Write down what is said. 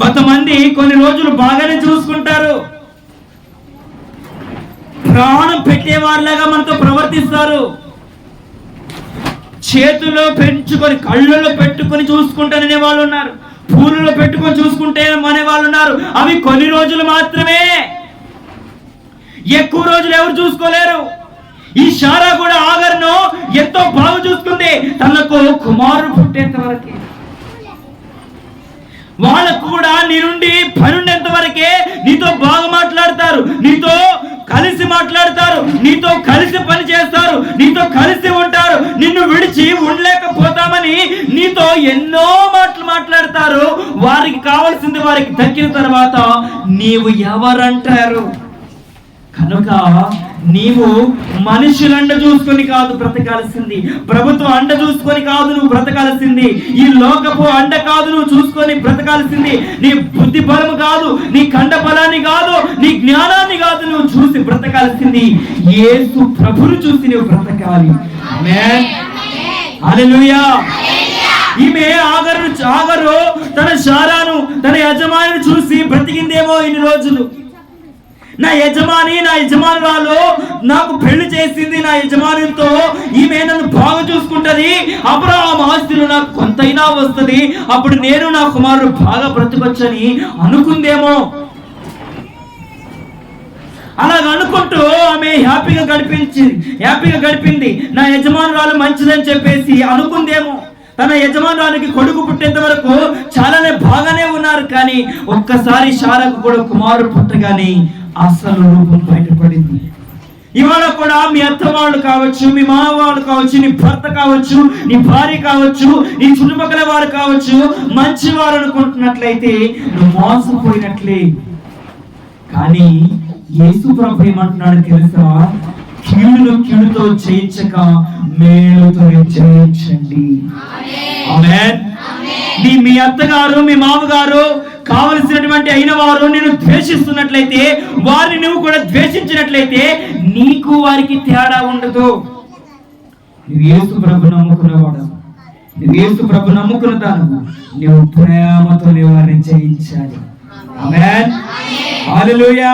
కొంతమంది కొన్ని రోజులు బాగానే చూసుకుంటారు. ప్రాణం పెట్టేవారిలాగా మనతో ప్రవర్తిస్తారు. చేతుల్లో పెంచుకొని కళ్ళల్లో పెట్టుకొని చూసుకుంటాననే వాళ్ళు ఉన్నారు పూలలో పెట్టుకొని చూసుకుంటే అనే వాళ్ళు ఉన్నారు అవి కొన్ని రోజులు మాత్రమే. ఎక్కువ రోజులు ఎవరు చూసుకోలేరు? ఈ షారా కూడా ఆగర్ను ఎంతో బాగా చూసుకుంది. తనకు కుమారుడు పుట్టేంత వరకే. వాళ్ళకు కూడా నీ నుండి పనుండేంత వరకే నీతో బాగా మాట్లాడతారు నీతో కలిసి మాట్లాడతారు నీతో కలిసి పని చేస్తారు నీతో కలిసి ఉంటారు నిన్ను విడిచి ఉండలేకపోతామని నీతో ఎన్నో మాటలు మాట్లాడతారు. వారికి కావాల్సింది వారికి దక్కిన తర్వాత నీవు ఎవరంటారు? కనుక నీవు మనుషుల అండ చూసుకొని కాదు బ్రతకాల్సింది. ప్రభుత్వం అండ చూసుకొని కాదు నువ్వు బ్రతకాల్సింది. ఈ లోకపు అండ కాదు నువ్వు చూసుకొని బ్రతకాల్సింది. నీ బుద్ధి బలము కాదు నీ కండ బలాన్ని కాదు నీ జ్ఞానాన్ని కాదు నువ్వు చూసి బ్రతకాల్సింది. ఏసు ప్రభుని చూసి నువ్వు బ్రతకాలి. ఆమేన్. ఈమె ఆగరు ఆగరు తన శారాను తన యజమానిని చూసి బ్రతికిందేమో ఇన్ని రోజులు. నా యజమాని నా యజమానురాలు నాకు పెళ్ళి చేసింది నా యజమానితో. ఈమె నన్ను బాగా చూసుకుంటది. అబ్రహాం ఆస్తులు నాకు కొంతైనా వస్తుంది. అప్పుడు నేను నా కుమారుడు బాగా బ్రతకొచ్చని అనుకుందేమో. అలాగ అనుకుంటూ ఆమె హ్యాపీగా గడిపించింది హ్యాపీగా గడిపింది. నా యజమానురాలు మంచిదని చెప్పేసి అనుకుందేమో. తన యజమానురానికి కొడుకు పుట్టేంత వరకు చాలానే బాగానే ఉన్నారు. కానీ ఒక్కసారి షారకు కూడా కుమారుడు పుట్టగానే అసలు రూపం బయటపడింది. ఇవాళ కూడా మీ అత్త వాళ్ళు కావచ్చు మీ మామ వాళ్ళు కావచ్చు నీ భర్త కావచ్చు నీ భార్య కావచ్చు నీ చుట్టుపక్కల వారు కావచ్చు మంచి వారు అనుకుంటున్నట్లయితే నువ్వు మోసపోయినట్లే. కానీ యేసు ప్రభు ఏమంటున్నాడు తెలుసా? కీడును కీడుతో చేయించక మేలుతో. నీ మీ అత్తగారు మీ మామగారు కావలసినటువంటి అయిన వారు నేను ద్వేషిస్తున్నట్లయితే వారిని నువ్వు కూడా ద్వేషించినట్లయితే నీకు వారికి తేడా ఉండదు. నువ్వు యేసు ప్రభు నమ్ముకున్నవాడు నువ్వు యేసు ప్రభు నమ్ముకున్న దాను. నువ్వు ప్రేమతో వారిని జయించాలి. ఆమేన్. హల్లెలూయా.